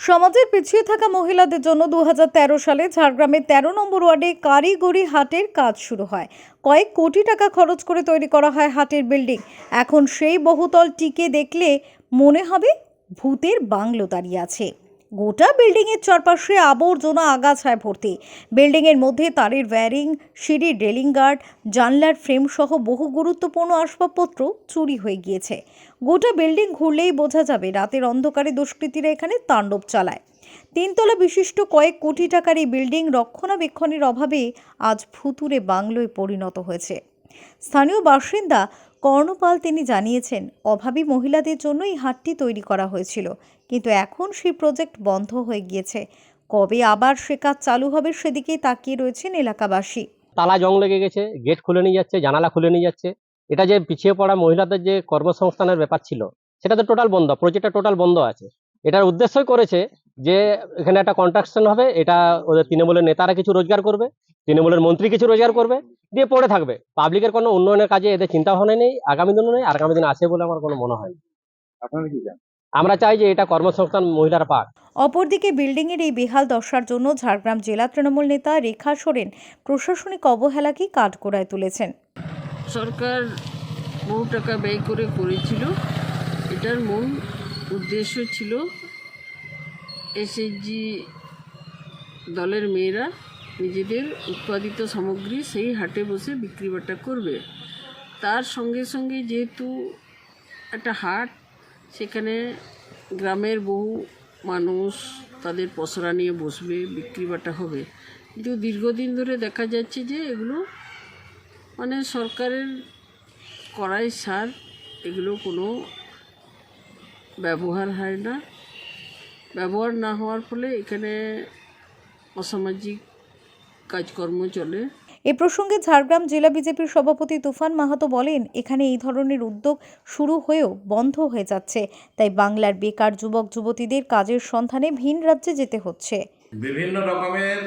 সমাজের পিছিয়ে থাকা মহিলাদের জন্য দু হাজার তেরো সালে ঝাড়গ্রামের তেরো নম্বর ওয়ার্ডে কারিগরি হাটের কাজ শুরু হয়। কয়েক কোটি টাকা খরচ করে তৈরি করা হয় হাটের বিল্ডিং। এখন সেই বহুতল টিকে দেখলে মনে হবে ভূতের বাংলো দাঁড়িয়ে আছে। গোটা বিল্ডিংয়ের চারপাশে আবর্জনা আগাছায় ভর্তি। বিল্ডিংয়ের মধ্যে তারের ওয়্যারিং সিঁড়ির রেলিং গার্ড, জানলার ফ্রেম সহ বহু গুরুত্বপূর্ণ আসবাবপত্র চুরি হয়ে গিয়েছে। গোটা বিল্ডিং ঘুরলেই বোঝা যাবে রাতের অন্ধকারে দুষ্কৃতীরা এখানে তাণ্ডব চালায়। তিনতলা বিশিষ্ট কয়েক কোটি টাকার এই বিল্ডিং রক্ষণাবেক্ষণের অভাবে আজ ফুতুরে বাংলোয় পরিণত হয়েছে। স্থানীয় বাসিন্দা কর্ণপাল তিনি জানিয়েছেন, অভাবী মহিলাদের জন্য এই হাটটি তৈরি করা হয়েছিল, কিন্তু এখন সেই প্রজেক্ট বন্ধ হয়ে গিয়েছে। কবে আবার সে কাজ চালু হবে সেদিকেই তাকিয়ে রয়েছেন এলাকাবাসী। তালা জং লেগে গেছে, গেট খুলে নিয়ে যাচ্ছে, জানালা খুলে নিয়ে যাচ্ছে। এটা যে পিছিয়ে পড়া মহিলাদের যে কর্মসংস্থানের ব্যাপার ছিল, সেটা তো টোটাল বন্ধ প্রজেক্টটা টোটাল বন্ধ আছে। এটার উদ্দেশ্যই করেছে যে এখানে একটা কন্ট্রাকশন হবে এটা ওদের তৃণমূলের নেতারা কিছু রোজগার করবে তৃণমূলের মন্ত্রী কিছু রোজগার করবে দিয়ে পড়ে থাকবে। পাবলিকের কোনো উন্নয়নের কাজে এদের চিন্তা ভাবনা নেই আগামী দিনও নেই আগামী দিন আসে বলে আমার কোনো মনে হয় আপনারা কি চান আমরা চাই যে এটা কর্মসংস্থান মহিলারা পাক অপরদিকে বিল্ডিংয়ের এই বেহাল দশার জন্য ঝাড়গ্রাম জেলা তৃণমূল নেতা রেখা সোরেন প্রশাসনিক অবহেলাকেই কাঠগড়ায় তুলেছেন? সরকার বহু টাকা ব্যয় করে করেছিল এটার মূল উদ্দেশ্য ছিল এসএইচজি দলের মেয়েরা নিজেদের উৎপাদিত সামগ্রী সেই হাটে বসে বিক্রি বাটা করবে। তার সঙ্গে সঙ্গে যেহেতু একটা হাট, সেখানে গ্রামের বহু মানুষ তাদের পসরা নিয়ে বসবে, বিক্রি বাটা হবে। কিন্তু দীর্ঘদিন ধরে দেখা যাচ্ছে যে এগুলো মানে সরকারের কড়াই সার, এগুলো কোনো ব্যবহার হয় না। ব্যবহার না হওয়ার ফলে এখানে অসামাজিক কাজকর্ম চলে। এ প্রসঙ্গে ঝাড়গ্রাম জেলা বিজেপির সভাপতি তুফান মাহাতো বলেন এখানে এই ধরনের উদ্যোগ শুরু হয়েও বন্ধ হয়ে যাচ্ছে। তাই বাংলার বেকার যুবক যুবতীদের কাজের সন্ধানে ভিন রাজ্যে যেতে হচ্ছে। বিভিন্ন রকমের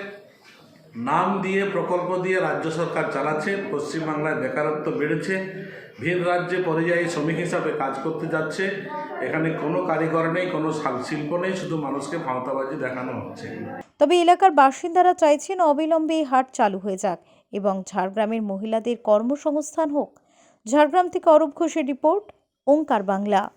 নাম দিয়ে, প্রকল্প দিয়ে রাজ্য সরকার চালাচ্ছে, পশ্চিমবাংলায় বেকারত্ব বেড়েছে, ভিন রাজ্যে পরিযায়ী শ্রমিক হিসাবে কাজ করতে যাচ্ছে, এখানে কোনো কারিগর নেই, কোনো শাল- শিল্প নেই, শুধু মানুষকে ভাওতাবাজি দেখানো হচ্ছে। তবে এলাকার বাসিন্দারা চাইছেন অবিলম্বে এই হাট চালু হয়ে যাক এবং ঝাড়গ্রামের মহিলাদের কর্মসংস্থান হোক। ঝাড়গ্রাম থেকে অরূপ ঘোষের রিপোর্ট, ওঙ্কার বাংলা।